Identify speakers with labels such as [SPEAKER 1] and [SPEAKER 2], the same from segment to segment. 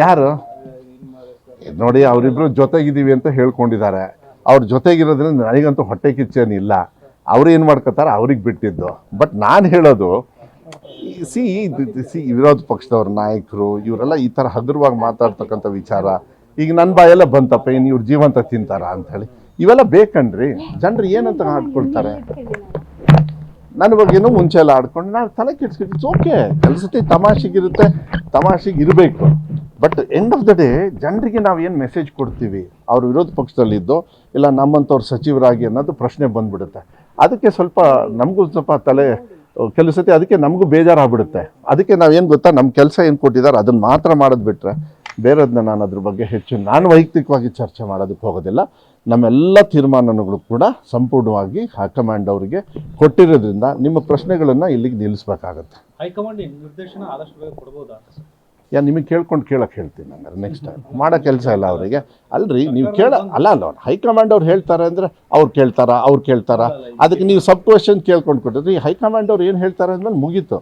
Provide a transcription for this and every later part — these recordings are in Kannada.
[SPEAKER 1] ಯಾರು? ನೋಡಿ ಅವರಿಬ್ರು ಜೊತೆಗಿದ್ದೀವಿ ಅಂತ ಹೇಳ್ಕೊಂಡಿದ್ದಾರೆ. ಅವ್ರ ಜೊತೆಗಿರೋದ್ರಿಂದ ನನಗಂತೂ ಹೊಟ್ಟೆ ಕಿಚ್ಚೇನಿಲ್ಲ ಅವ್ರು ಏನು ಮಾಡ್ಕೋತಾರೆ ಅವ್ರಿಗೆ ಬಿಟ್ಟಿದ್ದು. ಬಟ್ ನಾನು ಹೇಳೋದು ಸಿ ಸಿ ವಿರೋಧ ಪಕ್ಷದವ್ರ ನಾಯಕರು ಇವರೆಲ್ಲ ಈ ಥರ ಹಗುರವಾಗಿ ಮಾತಾಡ್ತಕ್ಕಂಥ ವಿಚಾರ. ಈಗ ನನ್ನ ಬಾಯೆಲ್ಲ ಬಂತಪ್ಪ ಏನು ಇವ್ರು ಜೀವಂತ ತಿಂತಾರ ಅಂತ ಹೇಳಿ. ಇವೆಲ್ಲ ಬೇಕನ್ರಿ ಜನರು ಏನಂತ ಆಡ್ಕೊಳ್ತಾರೆ ನನ್ನ ಬಗ್ಗೆನೂ ಮುಂಚೆ ಎಲ್ಲ ಆಡ್ಕೊಂಡು ನಾನು ತಲೆ ಕೆಡ್ಸ್ಕೊಂಡು ಓಕೆ ಕೆಲಸತಿ ತಮಾಷೆಗಿರುತ್ತೆ ತಮಾಷೆಗೆ ಇರಬೇಕು. But end of the day ಜನರಿಗೆ ನಾವು ಏನು ಮೆಸೇಜ್ ಕೊಡ್ತೀವಿ? ಅವ್ರ ವಿರೋಧ ಪಕ್ಷದಲ್ಲಿದ್ದು, ಇಲ್ಲ ನಮ್ಮಂಥವ್ರು ಸಚಿವರಾಗಿ ಅನ್ನೋದು ಪ್ರಶ್ನೆ ಬಂದ್ಬಿಡುತ್ತೆ. ಅದಕ್ಕೆ ಸ್ವಲ್ಪ ನಮಗೂ ಸ್ವಲ್ಪ ತಲೆ, ಕೆಲವು ಅದಕ್ಕೆ ನಮಗೂ ಬೇಜಾರಾಗ್ಬಿಡುತ್ತೆ. ಅದಕ್ಕೆ ನಾವೇನು ಗೊತ್ತಾ ನಮ್ಮ ಕೆಲಸ ಏನು ಕೊಟ್ಟಿದ್ದಾರೆ ಅದನ್ನು ಮಾತ್ರ ಮಾಡೋದು ಬಿಟ್ಟರೆ ಬೇರೆದನ್ನ ನಾನು ಅದ್ರ ಬಗ್ಗೆ ಹೆಚ್ಚು, ನಾನು ವೈಯಕ್ತಿಕವಾಗಿ ಚರ್ಚೆ ಮಾಡೋದಕ್ಕೆ ಹೋಗೋದಿಲ್ಲ. ನಮ್ಮೆಲ್ಲ ತೀರ್ಮಾನಗಳು ಕೂಡ ಸಂಪೂರ್ಣವಾಗಿ ಹೈಕಮಾಂಡ್ ಅವರಿಗೆ ಕೊಟ್ಟಿರೋದ್ರಿಂದ ನಿಮ್ಮ ಪ್ರಶ್ನೆಗಳನ್ನು ಇಲ್ಲಿಗೆ ನಿಲ್ಲಿಸ್ಬೇಕಾಗತ್ತೆ.
[SPEAKER 2] ಹೈಕಮಾಂಡ್ ನಿರ್ದೇಶನ ಆದಷ್ಟು ಬೇಗ ಕೊಡ್ಬೋದಾ
[SPEAKER 1] ಯಾ ನಿಮಗೆ ಕೇಳ್ಕೊಂಡು ಕೇಳಕ್ಕೆ ಹೇಳ್ತೀನಿ ಹಂಗಾರೆ ನೆಕ್ಸ್ಟ್ ಟೈಮ್ ಮಾಡೋ ಕೆಲಸ ಇಲ್ಲ ಅವರಿಗೆ. ಅಲ್ರಿ ನೀವು ಕೇಳ ಅಲ್ಲ ಅಲ್ಲ ಹೈಕಮಾಂಡ್ ಅವ್ರು ಹೇಳ್ತಾರೆ ಅಂದರೆ ಅವ್ರು ಕೇಳ್ತಾರಾ ಅವ್ರು ಕೇಳ್ತಾರಾ? ಅದಕ್ಕೆ ನೀವು ಸಬ್ ಕ್ವೆಶನ್ ಕೇಳ್ಕೊಂಡು ಕೊಟ್ಟಿದ್ರಿ. ಹೈಕಮಾಂಡ್ ಅವ್ರು ಏನು ಹೇಳ್ತಾರೆ ಅಂದ್ಮೇಲೆ ಮುಗೀತು.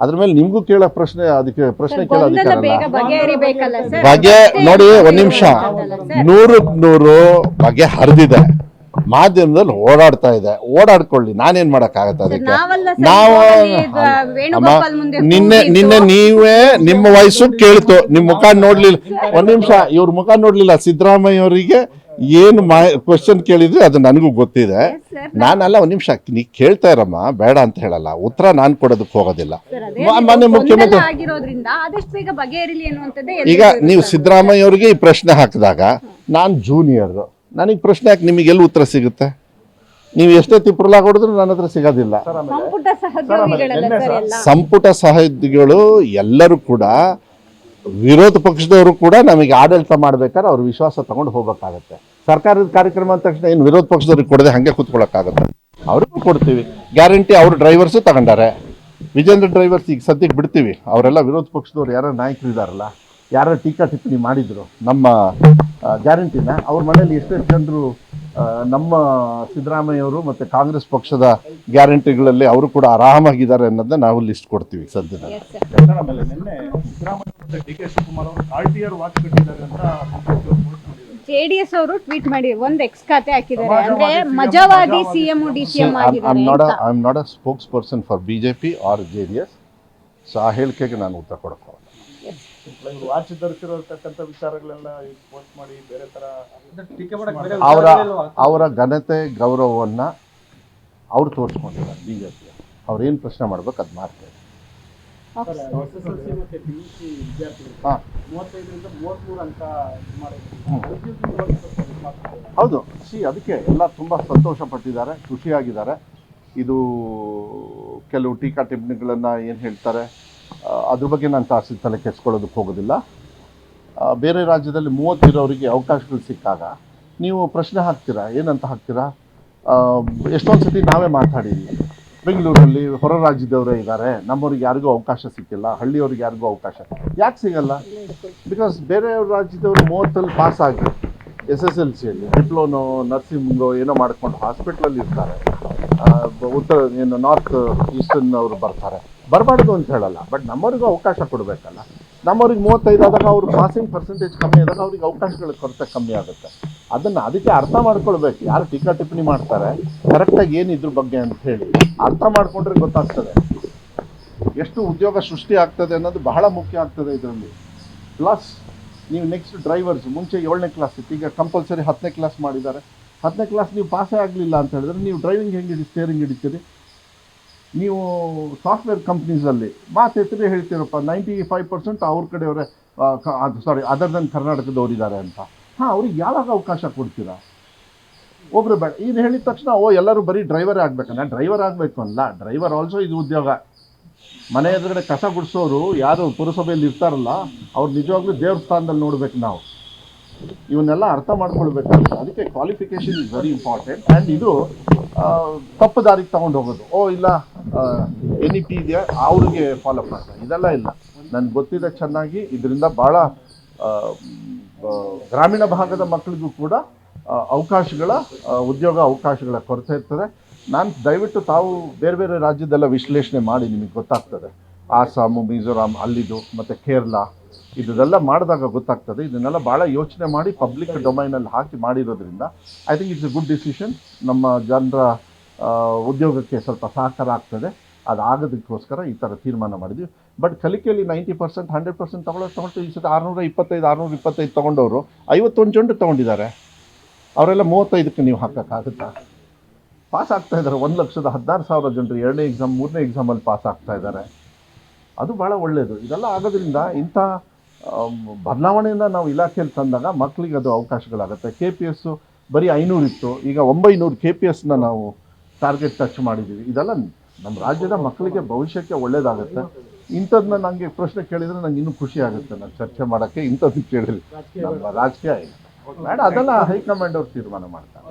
[SPEAKER 1] ಅದ್ರ ಮೇಲೆ ನಿಮ್ಗೂ ಕೇಳೋ ಪ್ರಶ್ನೆ ಅದಕ್ಕೆ ಪ್ರಶ್ನೆ ಕೇಳೋ ಅಧಿಕಾರ
[SPEAKER 3] ಬೇಗ ಬಗೆಹರಿಬೇಕಲ್ಲ ಸರ್?
[SPEAKER 1] ಬಗೆ ನೋಡಿ ಒಂದ್ ನಿಮಿಷ. ನೂರಕ್ ನೂರು ಬಗೆ ಹರಿದಿದೆ. ಮಾಧ್ಯಮದಲ್ಲಿ ಓಡಾಡ್ತಾ ಇದೆ. ಓಡಾಡ್ಕೊಳ್ಳಿ ನಾನೇನ್ ಮಾಡಕ್ಕಾಗತ್ತೆ ಅದಕ್ಕೆ?
[SPEAKER 3] ನಾವಲ್ಲ ಸರ್,
[SPEAKER 1] ನಾವು
[SPEAKER 3] ವೇಣುಗೋಪಾಲ್ ಮುಂದೆ
[SPEAKER 1] ನಿನ್ನೆ. ನಿನ್ನೆ ನೀವೇ ನಿಮ್ಮ ವಯಸ್ಸು ಕೇಳ್ತು. ನಿಮ್ ಮುಖ ನೋಡ್ಲಿಲ್ಲ. ಒಂದ್ ನಿಮಿಷ ಇವ್ರ ಮುಖ ನೋಡ್ಲಿಲ್ಲ ಸಿದ್ದರಾಮಯ್ಯ ಅವರಿಗೆ ಏನು ಮಾ ಕ್ವಶನ್ ಕೇಳಿದ್ರೆ ಅದು ನನಗೂ ಗೊತ್ತಿದೆ. ನಾನಲ್ಲ ಒಂದು ನಿಮಿಷ ನೀ ಕೇಳ್ತಾ ಇರಮ್ಮ ಬೇಡ ಅಂತ ಹೇಳಲ್ಲ. ಉತ್ತರ ನಾನು ಕೊಡೋದಕ್ಕೆ ಹೋಗೋದಿಲ್ಲ.
[SPEAKER 3] ಸರ್, ಅದೇ
[SPEAKER 1] ಮ- ಮೊನ್ನೆ ಮುಖ್ಯಮಂತ್ರಿ ಈಗ ನೀವು. ಸಿದ್ದರಾಮಯ್ಯ ಅವರಿಗೆ ಈ ಪ್ರಶ್ನೆ ಹಾಕಿದಾಗ ನಾನು ಜೂನಿಯರ್ ನನಗೆ ಪ್ರಶ್ನೆ ಹಾಕಿ ನಿಮಗೆ ಎಲ್ಲಿ ಉತ್ತರ ಸಿಗುತ್ತೆ? ನೀವು ಎಷ್ಟೇ ತಿಪ್ಪರಲಾಗ ಹೊಡೆದ್ರು ನನ್ನ ಹತ್ರ ಸಿಗೋದಿಲ್ಲ.
[SPEAKER 3] ಸಂಪುಟ
[SPEAKER 1] ಸಹೋದ್ಯೋಗಿಗಳು ಎಲ್ಲರೂ ಕೂಡ ವಿರೋಧ ಪಕ್ಷದವರು ಕೂಡ ನಮಗೆ ಆಡಳಿತ ಮಾಡ್ಬೇಕಾದ್ರೆ ಅವ್ರ ವಿಶ್ವಾಸ ತಗೊಂಡು ಹೋಗ್ಬೇಕಾಗತ್ತೆ. ಸರ್ಕಾರದ ಕಾರ್ಯಕ್ರಮ ಅಂದ ತಕ್ಷಣ ಏನು ವಿರೋಧ ಪಕ್ಷದವ್ರಿಗೆ ಕೊಡದೆ ಹಂಗೆ ಕೂತ್ಕೊಳ್ಳೋಕ್ಕಾಗತ್ತೆ? ಅವ್ರಿಗೂ ಕೊಡ್ತೀವಿ. ಗ್ಯಾರಂಟಿ ಅವ್ರ ಡ್ರೈವರ್ಸು ತಗೊಂಡಾರೆ. ವಿಜೇಂದ್ರ ಡ್ರೈವರ್ಸ್ ಈಗ ಸದ್ಯಕ್ಕೆ ಬಿಡ್ತೀವಿ. ಅವರೆಲ್ಲ ವಿರೋಧ ಪಕ್ಷದವ್ರು ಯಾರೋ ನಾಯಕರು ಇದ್ದಾರಲ್ಲ ಯಾರೋ ಟೀಕಾ ಟಿಪ್ಪಣಿ ಮಾಡಿದ್ರು. ನಮ್ಮ ಗ್ಯಾರಂಟಿನ ಅವ್ರ ಮನೇಲಿ ಎಷ್ಟೆಷ್ಟು ಜನರು ನಮ್ಮ ಸಿದ್ದರಾಮಯ್ಯವರು ಮತ್ತು ಕಾಂಗ್ರೆಸ್ ಪಕ್ಷದ ಗ್ಯಾರಂಟಿಗಳಲ್ಲಿ ಅವರು ಕೂಡ ಆರಾಮಾಗಿದ್ದಾರೆ ಅನ್ನೋದನ್ನ ನಾವು ಲಿಸ್ಟ್ ಕೊಡ್ತೀವಿ
[SPEAKER 2] ಸದ್ಯದ. ಡಿ ಕೆ ಶಿವಕುಮಾರ್ ಅವರು ಆರ್ ಟಿ ಆರ್ ವಾಚ್ ಕಟ್ಟಿದ್ದಾರೆ ಅಂತ ಪೋಸ್ಟ್ ಡಿ
[SPEAKER 3] ಎಸ್ ಅವರು ಟ್ವೀಟ್ ಮಾಡಿ ಒಂದು ಎಕ್ಸ್ ಖಾತೆ ಹಾಕಿದ್ದಾರೆ. ಅಂದ್ರೆ ಮಜವಾದಿ ಸಿಎಂ ಡಿ ಸಿ ಎಂ
[SPEAKER 1] ಐ
[SPEAKER 3] ಆಗಿದ್ದಾರೆ.
[SPEAKER 1] I am not a spokesperson for B J P or J D S so ಆ ಹೇಳಿಕೆಗೆ ನಾನು ಉತ್ತರ ಕೊಡಕ್ಕೆ
[SPEAKER 2] ಇವರು ವಾಚ್ ಧರಿಸಿರತಕ್ಕಂಥ ವಿಚಾರಗಳೆಲ್ಲ ಪೋಸ್ಟ್ ಮಾಡಿ ಬೇರೆ ತರ
[SPEAKER 1] ಅವರ
[SPEAKER 2] ಇಲ್ವಾ?
[SPEAKER 1] ಅವರ ಘನತೆ ಗೌರವವನ್ನು ಅವ್ರು ತೋರಿಸ್ಕೊಂಡಿದ್ದಾರೆ ಬಿ ಜೆ ಪಿ ಅವ್ರು. ಏನು ಪ್ರಶ್ನೆ ಮಾಡ್ಬೇಕು ಅದು ಮಾಡ್ತಾರೆ ಹೌದು. ಸಿ ಅದಕ್ಕೆ ಎಲ್ಲ ತುಂಬ ಸಂತೋಷ ಪಟ್ಟಿದ್ದಾರೆ. ಖುಷಿಯಾಗಿದ್ದಾರೆ. ಇದು ಕೆಲವು ಟೀಕಾ ಟಿಪ್ಪಣಿಗಳನ್ನು ಏನು ಹೇಳ್ತಾರೆ ಅದ್ರ ಬಗ್ಗೆ ನಾನು ತಾಸಿ ತಲೆ ಕೆಸ್ಕೊಳ್ಳೋದಕ್ಕೆ ಹೋಗೋದಿಲ್ಲ. ಬೇರೆ ರಾಜ್ಯದಲ್ಲಿ ಮೂವತ್ತಿರೋರಿಗೆ ಅವಕಾಶಗಳು ಸಿಕ್ಕಾಗ ನೀವು ಪ್ರಶ್ನೆ ಹಾಕ್ತೀರಾ? ಏನಂತ ಹಾಕ್ತೀರಾ? ಎಷ್ಟೊಂದು ಸತಿ ನಾವೇ ಮಾತಾಡಿದ್ವಿ. ಬೆಂಗಳೂರಲ್ಲಿ ಹೊರ ರಾಜ್ಯದವರೇ ಇದ್ದಾರೆ. ನಮ್ಮವ್ರಿಗೆ ಯಾರಿಗೂ ಅವಕಾಶ ಸಿಕ್ಕಿಲ್ಲ. ಹಳ್ಳಿಯವ್ರಿಗೆ ಯಾರಿಗೂ ಅವಕಾಶ ಯಾಕೆ ಸಿಗಲ್ಲ? ಬಿಕಾಸ್ ಬೇರೆ ರಾಜ್ಯದವರು ಮೂವತ್ತಲ್ಲಿ ಪಾಸ್ ಆಗಿ ಎಸ್ ಎಸ್ ಎಲ್ ಸಿಯಲ್ಲಿ ಡಿಪ್ಲೊನೋ ನರ್ಸಿಂಗೋ ಏನೋ ಮಾಡ್ಕೊಂಡು ಹಾಸ್ಪಿಟ್ಲಲ್ಲಿ ಇರ್ತಾರೆ. ಉತ್ತರ, ಏನು ನಾರ್ತ್ ಈಸ್ಟರ್ನ್ ಅವರು ಬರ್ತಾರೆ. ಬರಬಾರ್ದು ಅಂತ ಹೇಳಲ್ಲ. ಬಟ್ ನಮ್ಮವ್ರಿಗೂ ಅವಕಾಶ ಕೊಡಬೇಕಲ್ಲ. ನಮ್ಮವ್ರಿಗೆ ಮೂವತ್ತೈದು ಆದಾಗ ಅವ್ರ ಪಾಸಿಂಗ್ ಪರ್ಸೆಂಟೇಜ್ ಕಮ್ಮಿ ಆದಾಗ ಅವ್ರಿಗೆ ಅವಕಾಶಗಳ ಕೊರತೆ ಕಮ್ಮಿ ಆಗುತ್ತೆ. ಅದನ್ನು ಅದಕ್ಕೆ ಅರ್ಥ ಮಾಡ್ಕೊಳ್ಬೇಕು. ಯಾರು ಟೀಕಾ ಟಿಪ್ಪಣಿ ಮಾಡ್ತಾರೆ ಕರೆಕ್ಟಾಗಿ ಏನು ಇದ್ರ ಬಗ್ಗೆ ಅಂತ ಹೇಳಿ. ಅರ್ಥ ಮಾಡಿಕೊಂಡ್ರೆ ಗೊತ್ತಾಗ್ತದೆ. ಎಷ್ಟು ಉದ್ಯೋಗ ಸೃಷ್ಟಿ ಆಗ್ತದೆ ಅನ್ನೋದು ಬಹಳ ಮುಖ್ಯ ಆಗ್ತದೆ ಇದರಲ್ಲಿ. ಪ್ಲಸ್ ನೀವು ನೆಕ್ಸ್ಟ್ ಡ್ರೈವರ್ಸ್ ಮುಂಚೆ ಏಳನೇ ಕ್ಲಾಸ್ ಇತ್ತು. ಈಗ ಕಂಪಲ್ಸರಿ ಹತ್ತನೇ ಕ್ಲಾಸ್ ಮಾಡಿದ್ದಾರೆ. ಹತ್ತನೇ ಕ್ಲಾಸ್ ನೀವು ಪಾಸೇ ಆಗಲಿಲ್ಲ ಅಂತ ಹೇಳಿದ್ರೆ ನೀವು ಡ್ರೈವಿಂಗ್ ಹೆಂಗೆ ಸ್ಟೇರಿಂಗ್ ಹಿಡಿತೀರಿ? ನೀವು ಸಾಫ್ಟ್ವೇರ್ ಕಂಪ್ನೀಸಲ್ಲಿ ಮಾತು ಎತ್ತರೆ ಹೇಳ್ತೀರಪ್ಪ ನೈಂಟಿ ಫೈವ್ ಪರ್ಸೆಂಟ್ ಅವ್ರ ಕಡೆಯವರೇ ಸಾರಿ ಅದರ್ ದನ್ ಕರ್ನಾಟಕದವರಿದ್ದಾರೆ ಅಂತ. ಹಾಂ, ಅವ್ರಿಗೆ ಯಾವಾಗ ಅವಕಾಶ ಕೊಡ್ತೀರಾ? ಒಬ್ರು ಬೇಡ ಇದು ಹೇಳಿದ ತಕ್ಷಣ, ಓ, ಎಲ್ಲರೂ ಬರೀ ಡ್ರೈವರೇ ಆಗಬೇಕಲ್ಲ ಡ್ರೈವರ್ ಆಗಬೇಕು ಅಲ್ಲ ಡ್ರೈವರ್ ಆಲ್ಸೋ ಇದು ಉದ್ಯೋಗ. ಮನೆ ಎದುರುಗಡೆ ಕಸ ಗುಡಿಸೋರು ಯಾರು ಪುರಸಭೆಯಲ್ಲಿ ಇರ್ತಾರಲ್ಲ, ಅವ್ರು ನಿಜವಾಗ್ಲೂ ದೇವ್ರ ಸ್ಥಾನದಲ್ಲಿ ನೋಡ್ಬೇಕು ನಾವು. ಇವನ್ನೆಲ್ಲ ಅರ್ಥ ಮಾಡ್ಕೊಳ್ಬೇಕು ಅದಕ್ಕೆ qualification is very important and ಇದು ತಪ್ಪು ದಾರಿಗೆ ತಗೊಂಡು ಹೋಗೋದು. ಓ, ಇಲ್ಲ ಎನ್ ಇ ಪಿ ಇದೆಯಾ ಅವ್ರಿಗೆ ಫಾಲೋ ಮಾಡ್ತಾರೆ. ಇದೆಲ್ಲ ಇಲ್ಲ. ನನ್ಗೆ ಗೊತ್ತಿದೆ ಚೆನ್ನಾಗಿ, ಇದರಿಂದ ಭಾಳ ಗ್ರಾಮೀಣ ಭಾಗದ ಮಕ್ಕಳಿಗೂ ಕೂಡ ಅವಕಾಶಗಳ ಉದ್ಯೋಗ ಅವಕಾಶಗಳ ಕೊರತೆ ಇರ್ತದೆ. ನಾನು ದಯವಿಟ್ಟು ತಾವು ಬೇರೆ ಬೇರೆ ರಾಜ್ಯದೆಲ್ಲ ವಿಶ್ಲೇಷಣೆ ಮಾಡಿ, ನಿಮಗೆ ಗೊತ್ತಾಗ್ತದೆ. ಆಸಾಮು ಮಿಜೋರಾಂ ಅಲ್ಲಿದು, ಮತ್ತು ಕೇರಳ ಇದೆಲ್ಲ ಮಾಡಿದಾಗ ಗೊತ್ತಾಗ್ತದೆ. ಇದನ್ನೆಲ್ಲ ಭಾಳ ಯೋಚನೆ ಮಾಡಿ ಪಬ್ಲಿಕ್ ಡೊಮೈನಲ್ಲಿ ಹಾಕಿ ಮಾಡಿರೋದ್ರಿಂದ I think it's a good decision ನಮ್ಮ ಜನರ ಉದ್ಯೋಗಕ್ಕೆ ಸ್ವಲ್ಪ ಸಹಕಾರ ಆಗ್ತದೆ ಅದಾಗೋದಕ್ಕೋಸ್ಕರ ಈ ಥರ ತೀರ್ಮಾನ ಮಾಡಿದ್ವಿ. ಬಟ್ ಕಲಿಕೆಯಲ್ಲಿ ನೈಂಟಿ ಪರ್ಸೆಂಟ್ ಹಂಡ್ರೆಡ್ ಪರ್ಸೆಂಟ್ ತಗೊಳ್ಳೋದು ತೊಗೊಳ್ತೀವಿ ಈ ಸತಿ ಆರುನೂರ ಇಪ್ಪತ್ತೈದು ಆರುನೂರ ಇಪ್ಪತ್ತೈದು ತೊಗೊಂಡವರು ಐವತ್ತೊಂದು ಜೊಂಡು ತೊಗೊಂಡಿದ್ದಾರೆ. ಅವರೆಲ್ಲ ಮೂವತ್ತೈದಕ್ಕೆ ನೀವು ಹಾಕೋಕ್ಕಾಗುತ್ತಾ? ಪಾಸ್ ಆಗ್ತಾ ಇದ್ದಾರೆ. ಒಂದು ಲಕ್ಷದ ಹದಿನಾರು ಸಾವಿರ ಜನರು ಎರಡನೇ ಎಕ್ಸಾಮ್ ಮೂರನೇ ಎಕ್ಸಾಮಲ್ಲಿ ಪಾಸ್ ಆಗ್ತಾ ಇದ್ದಾರೆ. ಅದು ಭಾಳ ಒಳ್ಳೆಯದು ಇದೆಲ್ಲ ಆಗೋದ್ರಿಂದ ಇಂಥ ಬದಲಾವಣೆಯಿಂದ ನಾವು ಇಲಾಖೆಯಲ್ಲಿ ತಂದಾಗ ಮಕ್ಕಳಿಗೆ ಅದು ಅವಕಾಶಗಳಾಗುತ್ತೆ. ಕೆ ಪಿ ಎಸ್ಸು ಬರೀ ಐನೂರು ಇತ್ತು ಈಗ ಒಂಬೈನೂರು ಕೆ ಪಿ ಎಸ್ನ ನಾವು ಟಾರ್ಗೆಟ್ ಟಚ್ ಮಾಡಿದ್ದೀವಿ. ಇದೆಲ್ಲ ನಮ್ಮ ರಾಜ್ಯದ ಮಕ್ಕಳಿಗೆ ಭವಿಷ್ಯಕ್ಕೆ ಒಳ್ಳೇದಾಗುತ್ತೆ. ಇಂಥದ್ದನ್ನ ನನಗೆ ಪ್ರಶ್ನೆ ಕೇಳಿದರೆ ನಂಗೆ ಇನ್ನೂ ಖುಷಿ ಆಗುತ್ತೆ ನಾನು ಚರ್ಚೆ ಮಾಡೋಕ್ಕೆ ಇಂಥದ್ದು ಕೇಳಿರಿ ನಮ್ಮ ರಾಜಕೀಯ ಮೇಡ ಅದೆಲ್ಲ ಹೈಕಮಾಂಡ್ ಅವ್ರು ತೀರ್ಮಾನ ಮಾಡ್ತಾರೆ.